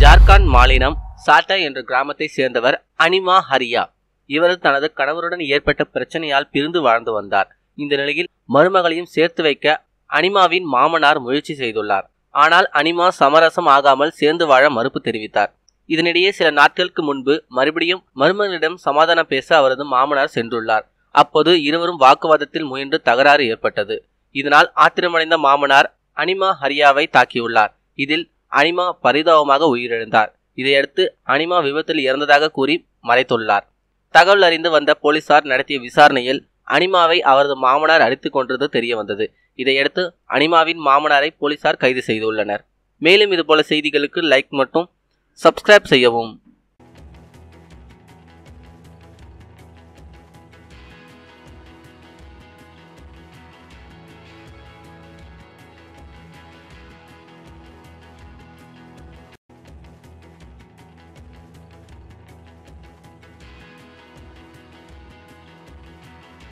ஜார்க்கண்ட் மாநிலம் சாட்டா என்ற கிராமத்தை சேர்ந்தவர் அனிமா ஹரியா. இவர் தனது கணவருடன் ஏற்பட்ட பிரச்சனையால் பிரிந்து வாழ்ந்து வந்தார். இந்த நிலையில் மருமகளையும் சேர்த்து வைக்க அனிமாவின் மாமனார் முயற்சி செய்துள்ளார். ஆனால் அனிமா சமரசம் ஆகாமல் சேர்ந்து வாழ மறுப்பு தெரிவித்தார். இதனிடையே சில நாட்களுக்கு முன்பு மறுபடியும் மருமகளிடம் சமாதானம் பேச அவரது மாமனார் சென்றுள்ளார். அப்போது இருவரும் வாக்குவாதத்தில் முயன்று தகராறு ஏற்பட்டது. இதனால் ஆத்திரமடைந்த மாமனார் அனிமா ஹரியாவை தாக்கியுள்ளார். இதில் அனிமா பரிதாபமாக உயிரிழந்தார். இதையடுத்து அனிமா விபத்தில் இறந்ததாக கூறி மறைத்துள்ளார். தகவல் அறிந்து வந்த போலீசார் நடத்திய விசாரணையில் அனிமாவை அவரது மாமனார் அடித்துக் கொன்றது தெரிய வந்தது இதையடுத்து அனிமாவின் மாமனாரை போலீசார் கைது செய்துள்ளனர். மேலும் இதுபோல செய்திகளுக்கு லைக் மற்றும் சப்ஸ்கிரைப் செய்யவும்.